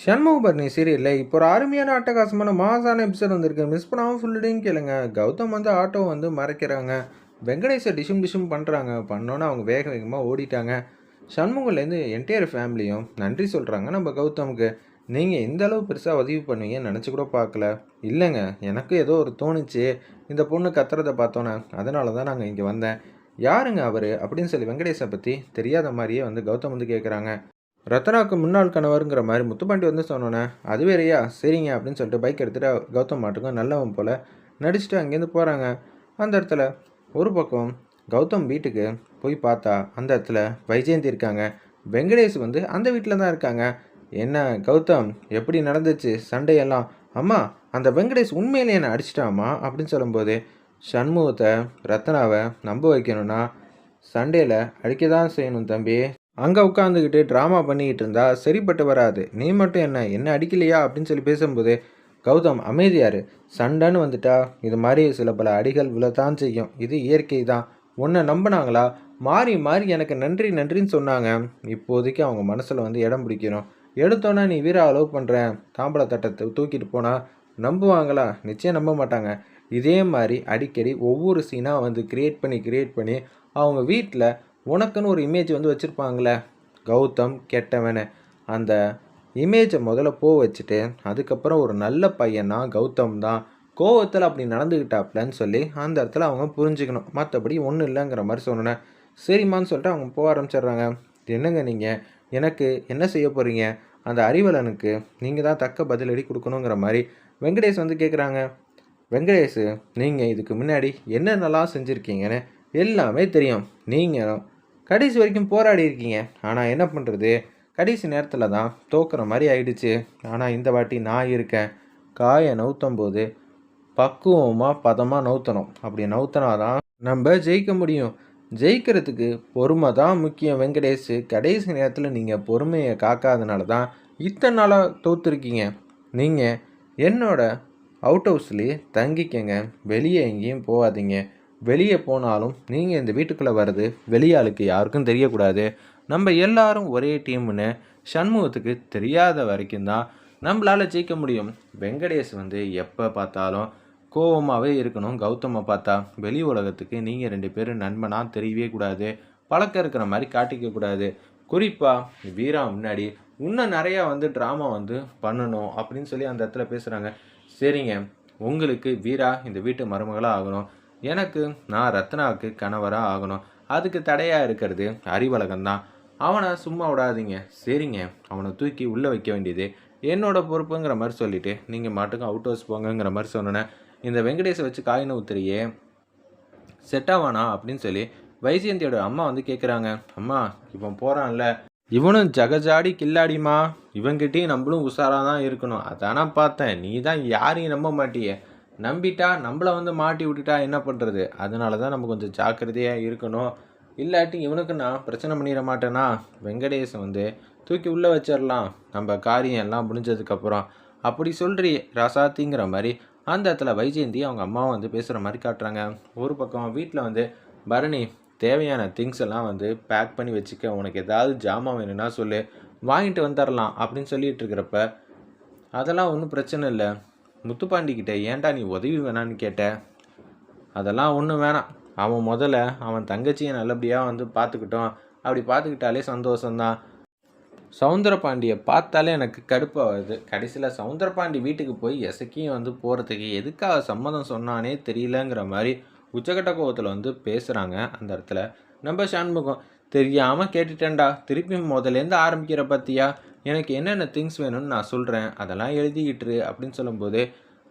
சண்முகபரணி சீரியலில் இப்போ ஒரு அருமையான அட்டகாசமான மாசான எபிசோட் வந்திருக்கு. மிஸ் பண்ணாமல் ஃபுல்லுடையும் கேளுங்க. கௌதம் வந்து ஆட்டோ வந்து மறைக்கிறாங்க. வெங்கடேஷை டிஷும் டிஷும் பண்ணுறாங்க பண்ணோன்னே அவங்க வேக வேகமாக ஓடிட்டாங்க. சண்முகலேருந்து என்டையர் ஃபேமிலியும் நன்றி சொல்கிறாங்க நம்ம கௌதமுக்கு. நீங்கள் இந்த அளவு பெருசாக உதவி பண்ணுவீங்கன்னு நினச்சி கூட பார்க்கல. இல்லைங்க எனக்கு ஏதோ ஒரு தோணுச்சு. இந்த பொண்ணு கத்துறதை பார்த்தோன்னே அதனால தான் நாங்கள் இங்கே வந்தேன். யாருங்க அவர்? அப்படின்னு சொல்லி வெங்கடேஷை பற்றி தெரியாத மாதிரியே வந்து கௌதம் வந்து கேட்குறாங்க ரத்னாவுக்கு முன்னாள் கணவருங்கிற மாதிரி முத்துப்பாண்டி வந்து சொன்னோன்னே அது வேறையா? சரிங்க அப்படின்னு சொல்லிட்டு பைக் எடுத்துகிட்டு கௌதம் மாட்டுக்கும் நல்லவன் போல் நடிச்சுட்டு அங்கேருந்து போகிறாங்க அந்த இடத்துல ஒரு பக்கம் கௌதம் வீட்டுக்கு போய் பார்த்தா அந்த இடத்துல வைஜெயந்தி இருக்காங்க. வெங்கடேஷ் வந்து அந்த வீட்டில் தான் இருக்காங்க. என்ன கௌதம் எப்படி நடந்துச்சு சண்டையெல்லாம்? அம்மா அந்த வெங்கடேஷ் உண்மையிலே என்னை அடிச்சிட்டாமா அப்படின்னு சொல்லும்போது சண்முகத்தை ரத்னாவை நம்ப வைக்கணும்னா சண்டையில் அடிக்க தான் செய்யணும் தம்பி. அங்கே உட்காந்துக்கிட்டு ட்ராமா பண்ணிக்கிட்டு இருந்தா சரிப்பட்டு வராது. நீ மட்டும் என்ன என்ன அடிக்கலையா? அப்படின்னு சொல்லி பேசும்போது கௌதம் அமைதியாரு சண்டைன்னு வந்துட்டா. இது மாதிரி சில பல அடிகள் விழத்தான் செய்யும். இது இயற்கை தான். உன்னை நம்பினாங்களா? மாறி மாறி எனக்கு நன்றி நன்றின்னு சொன்னாங்க. இப்போதைக்கு அவங்க மனசில் வந்து இடம் பிடிக்கணும். எடுத்தோன்னே நீ வீரா அலோவ் பண்ணுறேன் தாம்பள தட்டத்தை தூக்கிட்டு போனால் நம்புவாங்களா? நிச்சயம் நம்ப மாட்டாங்க. இதே மாதிரி அடிக்கடி ஒவ்வொரு சீனாக வந்து கிரியேட் பண்ணி கிரியேட் பண்ணி அவங்க வீட்டில் உனக்குன்னு ஒரு இமேஜ் வந்து வச்சுருப்பாங்களே கௌதம் கெட்டவனு. அந்த இமேஜை முதல்ல போ வச்சுட்டு அதுக்கப்புறம் ஒரு நல்ல பையனா கௌதம் தான் கோவத்தில் அப்படி நடந்துக்கிட்டாப்லன்னு சொல்லி அந்த இடத்துல அவங்க புரிஞ்சுக்கணும். மற்றபடி ஒன்றும் இல்லைங்கிற மாதிரி சொன்னேன் சரிம்மான்னு சொல்லிட்டு அவங்க போக ஆரம்பிச்சிடுறாங்க. என்னங்க நீங்கள் எனக்கு என்ன செய்ய போகிறீங்க அந்த அறிவலனுக்கு நீங்கள் தான் தக்க பதிலடி கொடுக்கணுங்கிற மாதிரி வெங்கடேஷ் வந்து கேட்குறாங்க வெங்கடேஷ் நீங்கள் இதுக்கு முன்னாடி என்னென்னலாம் செஞ்சுருக்கீங்கன்னு எல்லாமே தெரியும். நீங்கள் கடைசி வரைக்கும் போராடி இருக்கீங்க. ஆனால் என்ன பண்ணுறது கடைசி நேரத்தில் தான் தோக்குற மாதிரி ஆயிடுச்சு. ஆனால் இந்த வாட்டி நான் இருக்கேன். காயை நவுத்தும் போது பக்குவமாக பதமாக நவுத்தணும். அப்படி நவுத்தினா தான் நம்ம ஜெயிக்க முடியும். ஜெயிக்கிறதுக்கு பொறுமை தான் முக்கியம் வெங்கடேஷ். கடைசி நேரத்தில் நீங்கள் பொறுமையை காக்காதனால தான் இத்தனை நாளாக தோத்துருக்கீங்க. நீங்கள் என்னோட அவுட் ஹவுஸ்லேயே தங்கிக்கங்க. வெளியே எங்கேயும் போகாதீங்க. வெளியே போனாலும் நீங்கள் இந்த வீட்டுக்குள்ளே வர்றது வெளியாளுக்கு யாருக்கும் தெரியக்கூடாது. நம்ம எல்லாரும் ஒரே டீம்னு சண்முகத்துக்கு தெரியாத வரைக்கும் தான் நம்மளால் ஜெயிக்க முடியும். வெங்கடேஷ் வந்து எப்போ பார்த்தாலும் கோவமாகவே இருக்கணும். கௌதமை பார்த்தா வெளி உலகத்துக்கு நீங்கள் ரெண்டு பேரும் நண்பனாக தெரியவே கூடாது. பழக்கம் இருக்கிற மாதிரி காட்டிக்க கூடாது. குறிப்பாக வீரா முன்னாடி இன்னும் நிறையா வந்து ட்ராமா வந்து பண்ணணும் அப்படின்னு சொல்லி அந்த இடத்துல பேசுகிறாங்க சரிங்க. உங்களுக்கு வீரா இந்த வீட்டு மருமகளாக ஆகணும். எனக்கு நான் ரத்னாவுக்கு கணவராக ஆகணும். அதுக்கு தடையாக இருக்கிறது அறிவழகன் தான் அவனை சும்மா விடாதீங்க. சரிங்க அவனை தூக்கி உள்ளே வைக்க வேண்டியது என்னோட பொறுப்புங்கிற மாதிரி சொல்லிவிட்டு நீங்கள் மாட்டுக்கும் அவுட் ஹவுஸ் போங்கங்கிற மாதிரி சொன்னேன். இந்த வெங்கடேஷை வச்சு காயின ஊத்துறியே செட் ஆவானா அப்படின்னு சொல்லி வைஜயந்தியோட அம்மா வந்து கேட்குறாங்க அம்மா இவன் போகிறான்ல இவனும் ஜகஜாடி கில்லாடிமா இவன்கிட்டயும் நம்மளும் உஷாராக தான் இருக்கணும். அதானா பார்த்தேன். நீ தான் யாரையும் நம்ப மாட்டியே. நம்பிட்டா நம்மளை வந்து மாட்டி விட்டுட்டா என்ன பண்ணுறது அதனால தான் நம்ம கொஞ்சம் ஜாக்கிரதையாக இருக்கணும். இல்லாட்டி இவனுக்கு நான் பிரச்சனை பண்ணிட மாட்டேன்னா வெங்கடேசன் வந்து தூக்கி உள்ளே வச்சிடலாம் நம்ம காரியம் எல்லாம் முடிஞ்சதுக்கப்புறம். அப்படி சொல்கிறி ரசாத்திங்கிற மாதிரி அந்த இடத்துல வைஜெயந்தி அவங்க அம்மாவை வந்து பேசுகிற மாதிரி காட்டுறாங்க. ஒரு பக்கம் வீட்டில் வந்து பரணி தேவையான திங்ஸ் எல்லாம் வந்து பேக் பண்ணி வச்சுக்க. உனக்கு ஏதாவது ஜாமான் வேணும்னா சொல்லு. வாங்கிட்டு வந்துடலாம் அப்படின்னு சொல்லிட்டு இருக்கிறப்ப அதெல்லாம் ஒன்றும் பிரச்சனை இல்லை. முத்துப்பாண்டிக்கிட்ட ஏன்டா நீ உதவி வேணான்னு கேட்ட? அதெல்லாம் ஒன்றும் வேணாம். அவன் முதல்ல அவன் தங்கச்சியை நல்லபடியாக வந்து பார்த்துக்கிட்டோம் அப்படி பார்த்துக்கிட்டாலே சந்தோஷம்தான். சவுந்தரபாண்டியை பார்த்தாலே எனக்கு கடுப்பாக வருது. கடைசியில் சவுந்தரபாண்டி வீட்டுக்கு போய் எசக்கியும் வந்து போகிறதுக்கு எதுக்காக சம்மதம் சொன்னானே தெரியலங்கிற மாதிரி உச்சகட்ட கோவத்தில் வந்து பேசுகிறாங்க அந்த இடத்துல. நம்ம சண்முகம் தெரியாமல் கேட்டுட்டேன்டா. திருப்பி முதலேருந்து ஆரம்பிக்கிற பற்றியா எனக்கு என்னென்ன திங்ஸ் வேணும்னு நான் சொல்கிறேன் அதெல்லாம் எழுதிக்கிட்டுரு அப்படின்னு சொல்லும்போது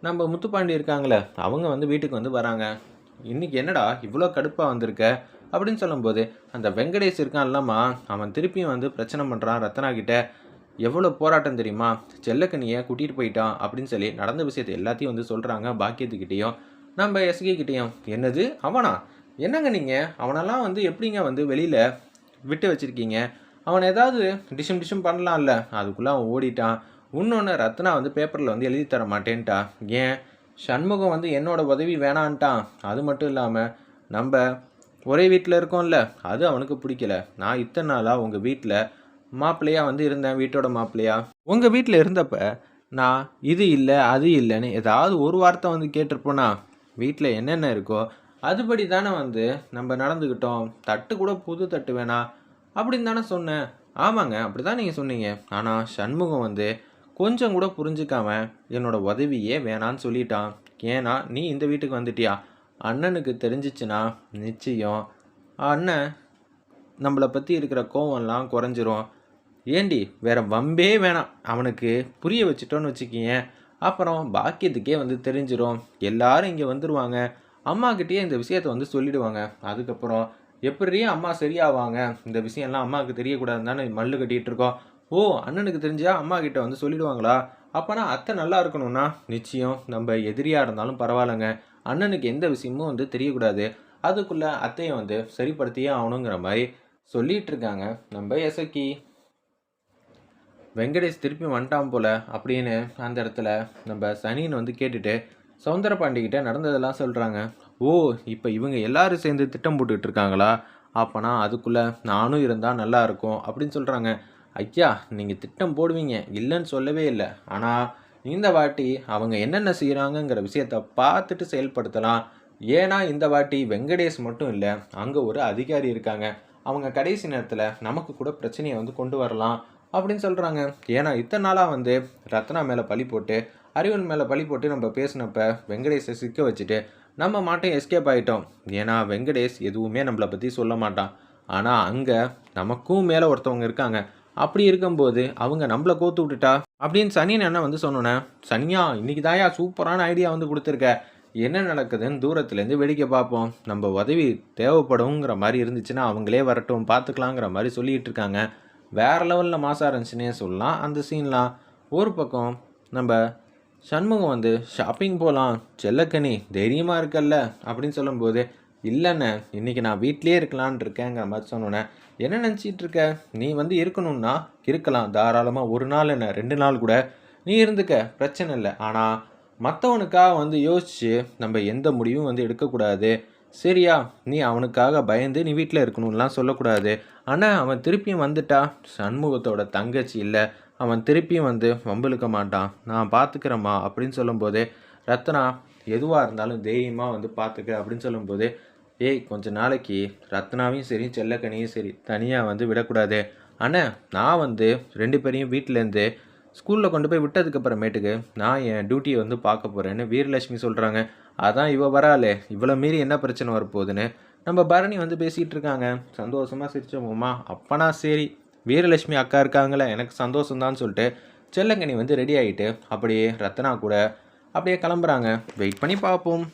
நம்ம முத்துப்பாண்டி இருக்காங்களே அவங்க வந்து வீட்டுக்கு வந்து வராங்க. இன்றைக்கி என்னடா இவ்வளோ கடுப்பாக வந்திருக்க? அப்படின்னு சொல்லும்போது அந்த வெங்கடேஷ் இருக்கான் இல்லாமா அவன் திருப்பியும் வந்து பிரச்சனை பண்ணுறான் ரத்னா கிட்ட. எவ்வளோ போராட்டம் தெரியுமா? செல்லக்கனியை கூட்டிகிட்டு போயிட்டான்? அப்படின்னு சொல்லி நடந்த விஷயத்தை எல்லாத்தையும் வந்து சொல்கிறாங்க பாக்கியத்துக்கிட்டேயும் நம்ம எஸ்கே கிட்டேயும். என்னது? அவனா? என்னங்க நீங்கள் அவனெல்லாம் வந்து எப்படிங்க வந்து வெளியில் விட்டு வச்சுருக்கீங்க? அவன் ஏதாவது டிஷம் டிஷம் பண்ணலாம்ல. அதுக்குள்ளே அவன் ஓடிட்டான். இன்னொன்று ரத்னா வந்து பேப்பரில் வந்து எழுதி தர மாட்டேன்ட்டா. ஏன்? சண்முகம் வந்து என்னோட உதவி வேணான்ட்டான். அது மட்டும் இல்லாமல் நம்ம ஒரே வீட்டில் இருக்கோம்ல. அது அவனுக்கு பிடிக்கல. நான் இத்தனை நாளாக உங்கள் வீட்டில் மாப்பிள்ளையாக வந்து இருந்தேன் வீட்டோட மாப்பிள்ளையா? உங்கள் வீட்டில் இருந்தப்ப நான் இது இல்லை அது இல்லைன்னு ஏதாவது ஒரு வார்த்தை வந்து கேட்டிருப்போனா? வீட்டில் என்னென்ன இருக்கோ அதுபடி தானே வந்து நம்ம நடந்துக்கிட்டோம். தட்டு கூட புது தட்டு வேணாம் அப்படின்னு தானே சொன்னேன். ஆமாங்க அப்படி தான் நீங்கள் சொன்னீங்க. ஆனால் சண்முகம் வந்து கொஞ்சம் கூட புரிஞ்சுக்காம என்னோட உதவியே வேணான்னு சொல்லிட்டான். ஏன்னா நீ இந்த வீட்டுக்கு வந்துட்டியா? அண்ணனுக்கு தெரிஞ்சிச்சுன்னா நிச்சயம் அண்ணன் நம்மளை பற்றி இருக்கிற கோவம்லாம் குறைஞ்சிரும். ஏண்டி வேற வம்பே வேணாம். அவனுக்கு புரிய வச்சுட்டோன்னு வச்சுக்கிங்க. அப்புறம் பாக்கியத்துக்கே வந்து தெரிஞ்சிடும் எல்லாரும் இங்கே வந்துடுவாங்க அம்மாக்கிட்டேயே இந்த விஷயத்த வந்து சொல்லிடுவாங்க. அதுக்கப்புறம் எப்படி அம்மா சரியாவாங்க? இந்த விஷயம்லாம் அம்மாவுக்கு தெரியக்கூடாதுன்னு தானே மல்லு கட்டிகிட்டு இருக்கோம். ஓ அண்ணனுக்கு தெரிஞ்சா அம்மா கிட்ட வந்து சொல்லிடுவாங்களா? அப்போனா அத்தை நல்லா இருக்கணும்னா? நிச்சயம் நம்ம எதிரியாக இருந்தாலும் பரவாயில்லைங்க. அண்ணனுக்கு எந்த விஷயமும் வந்து தெரியக்கூடாது. அதுக்குள்ளே அத்தையை வந்து சரிப்படுத்தியே ஆகணுங்கிற மாதிரி சொல்லிகிட்டு இருக்காங்க. நம்ம எசக்கி. வெங்கடேஷ் திருப்பி வந்துட்டான் போல அப்படின்னு அந்த இடத்துல நம்ம சனின்னு வந்து கேட்டுட்டு சவுந்தர பாண்டிகிட்ட நடந்ததெல்லாம் சொல்கிறாங்க ஓ இப்போ இவங்க எல்லாரும் சேர்ந்து திட்டம் போட்டுக்கிட்டு இருக்காங்களா? அப்போனா அதுக்குள்ளே நானும் இருந்தால் நல்லா இருக்கும் அப்படின்னு சொல்கிறாங்க ஐயா நீங்கள் திட்டம் போடுவீங்க. இல்லைன்னு சொல்லவே இல்லை. ஆனால் இந்த வாட்டி அவங்க என்னென்ன செய்கிறாங்கங்கிற விஷயத்த பார்த்துட்டு செயல்படுத்தலாம். ஏன்னா இந்த வாட்டி வெங்கடேஷ் மட்டும் இல்லை அங்கே ஒரு அதிகாரி இருக்காங்க. அவங்க கடைசி நேரத்தில் நமக்கு கூட பிரச்சனையை வந்து கொண்டு வரலாம் அப்படின்னு சொல்கிறாங்க ஏன்னா இத்தனை நாளாக வந்து ரத்னா மேலே பழி போட்டு அறிவன் மேலே பழி போட்டு நம்ம பேசினப்ப வெங்கடேஷை சிக்க வச்சுட்டு நம்ம மாட்டம் எஸ்கேப் ஆகிட்டோம் ஏன்னா வெங்கடேஷ் எதுவுமே நம்மளை பற்றி சொல்ல மாட்டான். ஆனால் அங்கே நமக்கும் மேலே ஒருத்தவங்க இருக்காங்க. அப்படி இருக்கும்போது அவங்க நம்மளை கோத்து விட்டுட்டா? அப்படின்னு சனி என்ன வந்து சொன்னோன்னே சனியா இன்னைக்கு தாயா சூப்பரான ஐடியா வந்து கொடுத்துருக்க. என்ன நடக்குதுன்னு தூரத்துலேருந்து வேடிக்கை பார்ப்போம். நம்ம உதவி தேவைப்படுங்கிற மாதிரி இருந்துச்சுன்னா அவங்களே வரட்டும் பார்த்துக்கலாங்கிற மாதிரி சொல்லிகிட்டு இருக்காங்க. வேறு லெவலில் மாசாக இருந்துச்சுன்னே சொல்லலாம். அந்த சீன்லாம் ஒரு பக்கம் நம்ம சண்முகம் வந்து ஷாப்பிங் போகலாம் செல்லக்கனி தைரியமாக இருக்கல்ல? அப்படின்னு சொல்லும்போது இல்லைண்ணே இன்றைக்கி நான் வீட்லேயே இருக்கலான் இருக்கேங்கிற மாதிரி சொன்னோன்னே என்ன நினச்சிட்டு இருக்க? நீ வந்து இருக்கணும்னா இருக்கலாம். தாராளமாக ஒரு நாள் என்ன ரெண்டு நாள் கூட நீ இருந்துக்க. பிரச்சனை இல்லை. ஆனால் மற்றவனுக்காக வந்து யோசித்து நம்ம எந்த முடிவும் வந்து எடுக்கக்கூடாது. சரியா? நீ அவனுக்காக பயந்து நீ வீட்டில் இருக்கணும்லாம் சொல்லக்கூடாது. ஆனால் அவன் திருப்பியும் வந்துட்டா? சண்முகத்தோட தங்கச்சி இல்லை அவன் திருப்பியும் வந்து வம்பிழுக்க மாட்டான். நான் பார்த்துக்கிறேம்மா அப்படின்னு சொல்லும்போது ரத்னா எதுவாக இருந்தாலும் தைரியமாக வந்து பார்த்துக்க அப்படின்னு சொல்லும்போது ஏய் கொஞ்ச நாளைக்கு ரத்னாவையும் சரி செல்லக்கனியும் சரி தனியாக வந்து விடக்கூடாது. ஆனால் நான் வந்து ரெண்டு பேரையும் வீட்டிலேருந்து ஸ்கூலில் கொண்டு போய் விட்டதுக்கப்புறமேட்டுக்கு நான் என் டியூட்டியை வந்து பார்க்க போகிறேன்னு வீரலட்சுமி சொல்கிறாங்க அதான் இவ வராளே இவ்வளோ மீறி என்ன பிரச்சனை வரப்போகுதுன்னு நம்ம பரணி வந்து பேசிகிட்டு இருக்காங்க. சந்தோஷமாக சிரிச்சோம்மா அப்பனா சரி. வீரலட்சுமி அக்கா இருக்காங்களே எனக்கு சந்தோஷம்தான் சொல்லிட்டு செல்லங்கனி வந்து ரெடி ஆகிட்டு அப்படியே ரத்னா கூட அப்படியே கிளம்புறாங்க. வெயிட் பண்ணி பார்ப்போம்.